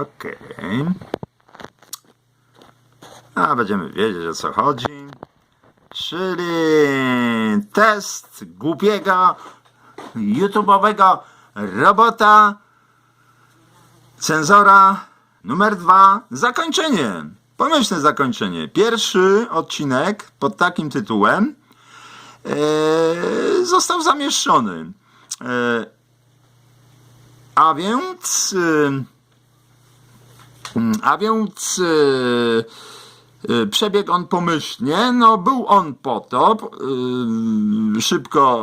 Okej. A będziemy wiedzieć o co chodzi. Czyli test głupiego YouTube'owego robota cenzora numer dwa. Zakończenie. Pomyślne zakończenie. Pierwszy odcinek pod takim tytułem e, został zamieszczony. E, a więc. A więc e, przebiegł on pomyślnie. No, był on po to, e, szybko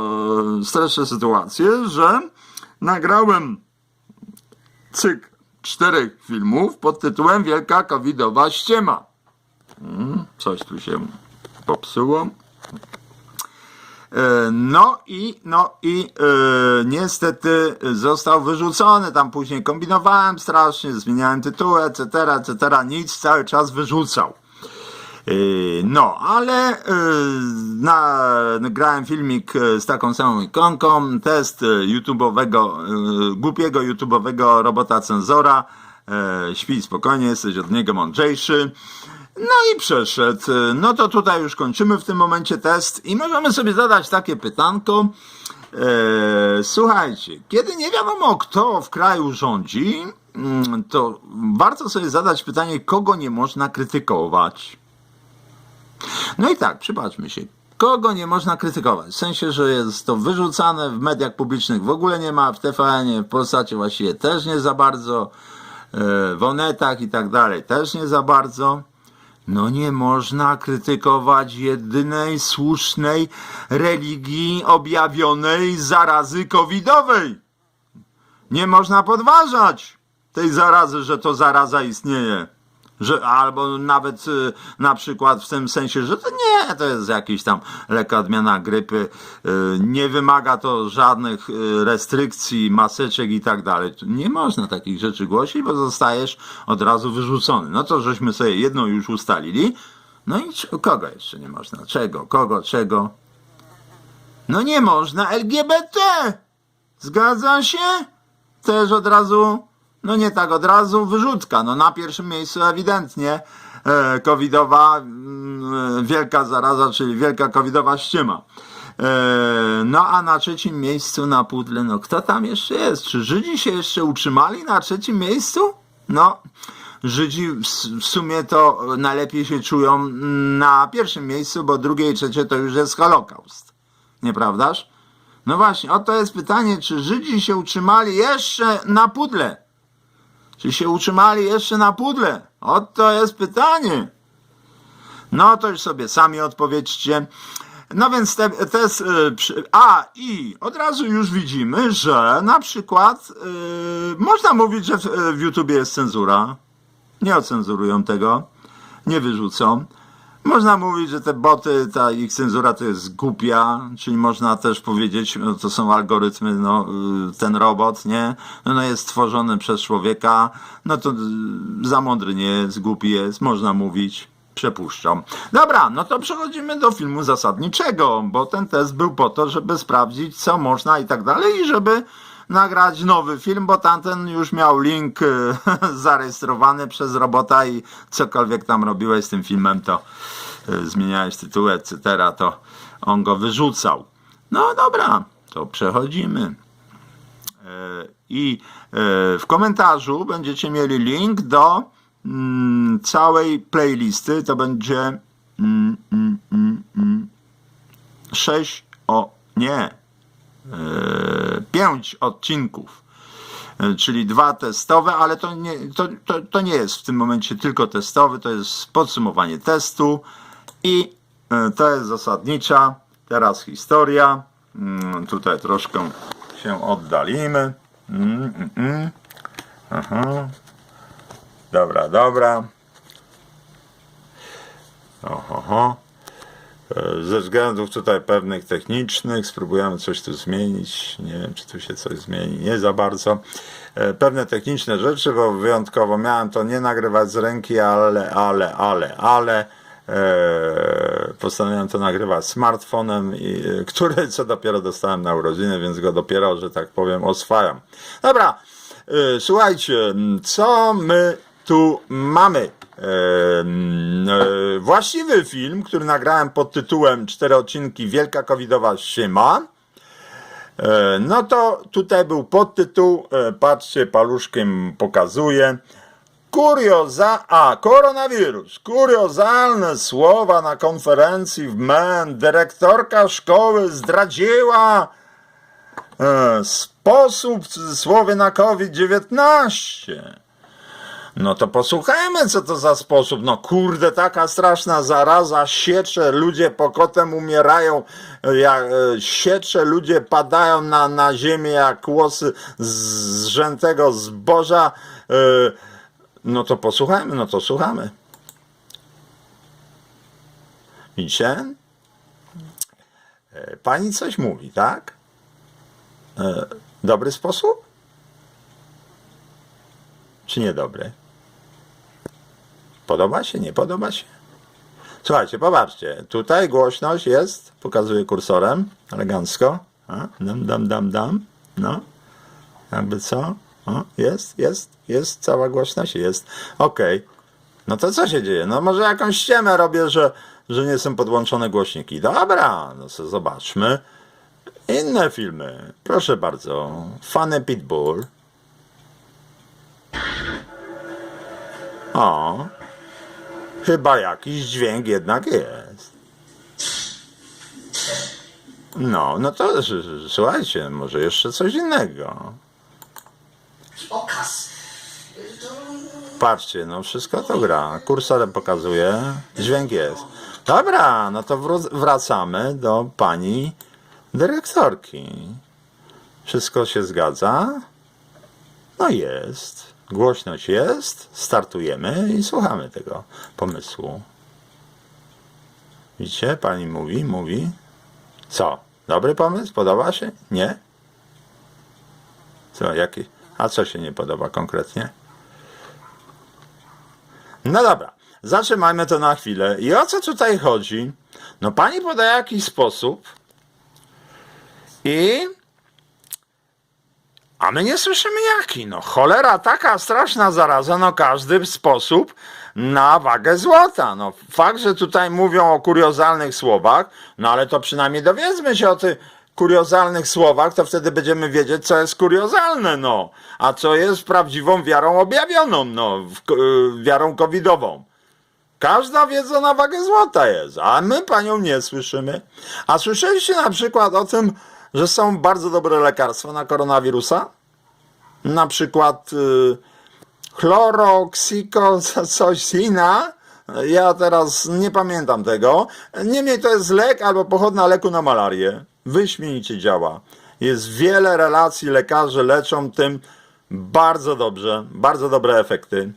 e, streszę sytuację, że nagrałem cykl czterech filmów pod tytułem Wielka Covidowa Ściema. Mm, Coś tu się popsuło. E, No i, no i e, niestety został wyrzucony. Tam później kombinowałem strasznie, zmieniałem tytuły, etc., etc. Nic, cały czas wyrzucał. E, No, ale e, na, nagrałem filmik e, z taką samą ikonką, test e, YouTube'owego, e, głupiego YouTube'owego robota cenzora. E, Śpij spokojnie, jesteś od niego mądrzejszy. No i przeszedł. No to tutaj już kończymy w tym momencie test i możemy sobie zadać takie pytanko. E, słuchajcie, kiedy nie wiadomo kto w kraju rządzi, mm, to warto sobie zadać pytanie, kogo nie można krytykować. No i tak, przypatrzmy się. Kogo nie można krytykować? W sensie, że jest to wyrzucane w mediach publicznych w ogóle nie ma, w TVN-ie, w Polsacie właściwie też nie za bardzo, e, w Onetach i tak dalej też nie za bardzo. No nie można krytykować jedynej słusznej religii objawionej zarazy covidowej. Nie można podważać tej zarazy, że to zaraza istnieje. Że, albo nawet y, na przykład w tym sensie, że to nie, to jest jakiś tam lekka odmiana grypy, y, nie wymaga to żadnych y, restrykcji, maseczek i tak dalej. Nie można takich rzeczy głosić, bo zostajesz od razu wyrzucony. No to żeśmy sobie jedną już ustalili. No i kogo jeszcze nie można? Czego? Kogo? Czego? No nie można LGBT! Zgadza się? Też od razu, no nie tak od razu, wyrzutka. No na pierwszym miejscu ewidentnie e, covidowa mm, e, wielka zaraza, czyli wielka covidowa ściema. E, no a na trzecim miejscu na pudle, no kto tam jeszcze jest? Czy Żydzi się jeszcze utrzymali na trzecim miejscu? No, Żydzi w, sumie to najlepiej się czują na pierwszym miejscu, bo drugie i trzecie to już jest Holokaust. Nieprawdaż? No właśnie, oto jest pytanie, czy Żydzi się utrzymali jeszcze na pudle? Czy się utrzymali jeszcze na pudle? Oto jest pytanie. No to już sobie sami odpowiedzcie. No więc te, te przy- a i od razu już widzimy, że na przykład y, można mówić, że w, w YouTubie jest cenzura. Nie ocenzurują tego, nie wyrzucą. Można mówić, że te boty, ta ich cenzura to jest głupia, czyli można też powiedzieć, no to są algorytmy, no y, ten robot, nie? No, no jest stworzony przez człowieka, no to y, za mądry nie jest, głupi jest, można mówić. Przepuszczam. Dobra, no to przechodzimy do filmu zasadniczego, bo ten test był po to, żeby sprawdzić, co można i tak dalej, i żeby nagrać nowy film, bo tamten już miał link y, zarejestrowany przez robota i cokolwiek tam robiłeś z tym filmem, to y, zmieniałeś tytuł, etc., to on go wyrzucał. No dobra, to przechodzimy. E, I e, w komentarzu będziecie mieli link do mm, całej playlisty. To będzie mm, mm, mm, o nie, e, pięć odcinków. E, Czyli dwa testowe, ale to nie, to, to, to nie jest w tym momencie tylko testowy, to jest podsumowanie testu i e, to jest zasadnicza. Teraz historia. Mm, Tutaj troszkę się oddalimy. Mm, mm. Aha. Dobra, dobra. Oho. E, Ze względów tutaj pewnych technicznych spróbujemy coś tu zmienić. Nie wiem, czy tu się coś zmieni. Nie za bardzo. E, Pewne techniczne rzeczy, bo wyjątkowo miałem to nie nagrywać z ręki, ale, ale, ale, ale e, postanowiłem to nagrywać smartfonem, który co dopiero dostałem na urodziny, więc go dopiero, że tak powiem, oswajam. Dobra. słuchajcie, co my tu mamy? E, właściwy film, który nagrałem pod tytułem Cztery odcinki Wielka Covidowa Szyma. E, No to tutaj był podtytuł, e, patrzcie, paluszkiem pokazuję. Kurioza, a koronawirus. Kuriozalne słowa na konferencji w MEN. Dyrektorka szkoły zdradziła sposób w cudzysłowie na COVID-19. No to posłuchajmy, co to za sposób. No kurde, taka straszna zaraza, siecze, ludzie pokotem umierają, jak, e, siecze, ludzie padają na, na ziemię jak łosy zrzętego zboża. E, no to posłuchajmy, no to słuchamy. Widzicie? Pani coś mówi, tak? E, Dobry sposób? Czy niedobry? Podoba się, nie podoba się? Słuchajcie, popatrzcie, tutaj głośność jest, pokazuję kursorem, elegancko. A, dam, dam, dam, dam. No, jakby co? O, jest, jest, jest, cała głośność jest. Okej. No to co się dzieje? No może jakąś ściemę robię, że, że nie są podłączone głośniki. Dobra, no to zobaczmy. Inne filmy. Proszę bardzo. Funny Pitbull. O. Chyba jakiś dźwięk jednak jest. No, no to słuchajcie, może jeszcze coś innego. Okaz. Patrzcie, no wszystko to gra. Kursorem pokazuje, dźwięk jest. Dobra, no to wracamy do pani dyrektorki. Wszystko się zgadza? No jest. Głośność jest. Startujemy i słuchamy tego pomysłu. Widzicie, pani mówi, mówi. Co? Dobry pomysł? Podoba się? Nie? Co, jaki? A co się nie podoba konkretnie? No dobra, zatrzymajmy to na chwilę. I o co tutaj chodzi? No pani podaje jakiś sposób i... A my nie słyszymy jaki. No cholera, taka straszna zaraza, no każdy sposób na wagę złota. No fakt, że tutaj mówią o kuriozalnych słowach, no ale to przynajmniej dowiedzmy się o tych kuriozalnych słowach, to wtedy będziemy wiedzieć, co jest kuriozalne, no. A co jest prawdziwą wiarą objawioną, no, w, y, wiarą covidową. Każda wiedza na wagę złota jest, a my panią nie słyszymy. A słyszeliście na przykład o tym, że są bardzo dobre lekarstwa na koronawirusa? Na przykład y, co- coś inna. Ja teraz nie pamiętam tego. Niemniej to jest lek albo pochodna leku na malarię. Wyśmienicie działa. Jest wiele relacji, lekarze leczą tym bardzo dobrze, bardzo dobre efekty.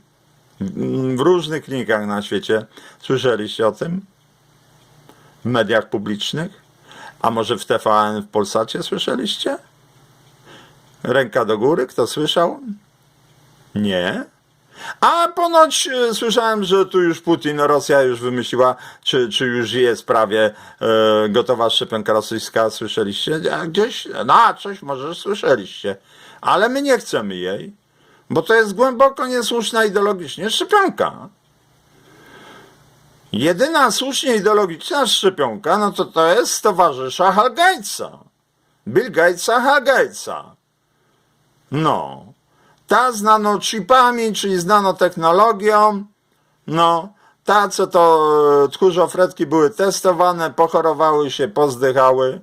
W różnych klinikach na świecie. Słyszeliście o tym? W mediach publicznych? A może w TVN w Polsacie słyszeliście? Ręka do góry, kto słyszał? Nie. A ponoć e, słyszałem, że tu już Putin, Rosja już wymyśliła, czy, czy już jest prawie e, gotowa szczepionka rosyjska, słyszeliście? A gdzieś, no coś może słyszeliście, ale my nie chcemy jej, bo to jest głęboko niesłuszna ideologicznie szczepionka. Jedyna słusznie ideologiczna szczepionka, no to to jest towarzysza Hal Gatesa. Bill Gatesa, Hal Gatesa. No. Ta z nanochipami, czyli z nanotechnologią, no, ta, co to e, tchórzofretki były testowane, pochorowały się, pozdychały.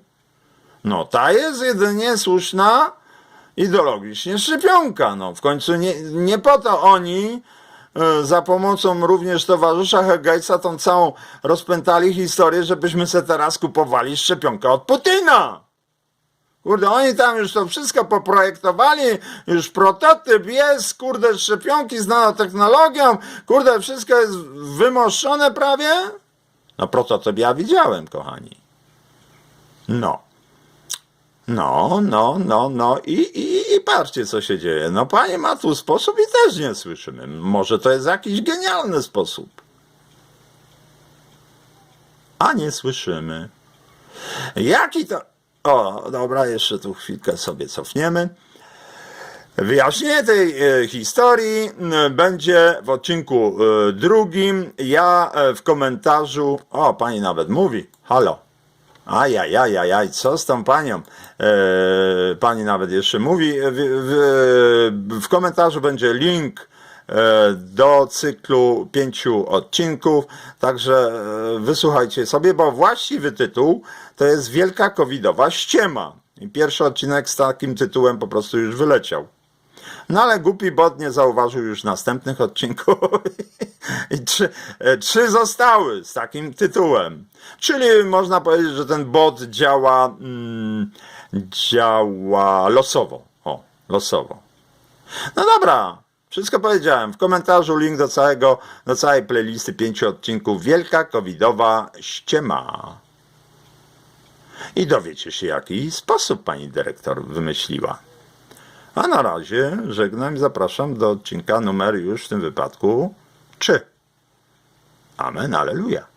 No, ta jest jedynie słuszna ideologicznie szczepionka. No, w końcu nie, nie po to oni za pomocą również towarzysza Hegeisa tą całą rozpętali historię, żebyśmy se teraz kupowali szczepionkę od Putina. Kurde, oni tam już to wszystko poprojektowali, już prototyp jest, kurde, szczepionki z nanotechnologią, kurde, wszystko jest wymoszone prawie. No prototyp ja widziałem, kochani. No. No, no, no, no i, i, i patrzcie, co się dzieje. No pani ma tu sposób i też nie słyszymy. Może to jest jakiś genialny sposób. A nie słyszymy. Jaki to... O, dobra, jeszcze tu chwilkę sobie cofniemy. Wyjaśnienie tej e, historii będzie w odcinku e, drugim. Ja e, w komentarzu. O, pani nawet mówi. Halo. Ajajajajaj, co z tą panią? E, pani nawet jeszcze mówi. W, w, w komentarzu będzie link e, do cyklu pięciu odcinków, także e, wysłuchajcie sobie, bo właściwy tytuł to jest Wielka Covidowa Ściema. I pierwszy odcinek z takim tytułem po prostu już wyleciał. No ale głupi bot nie zauważył już następnych odcinków i trzy, e, trzy zostały z takim tytułem. Czyli można powiedzieć, że ten bot działa, mm, działa losowo. O, losowo. No dobra, wszystko powiedziałem. W komentarzu link do całego, do całej playlisty pięciu odcinków Wielka Covidowa Ściema. I dowiecie się, jaki sposób pani dyrektor wymyśliła. A na razie żegnam i zapraszam do odcinka numer już w tym wypadku 3. Amen, aleluja.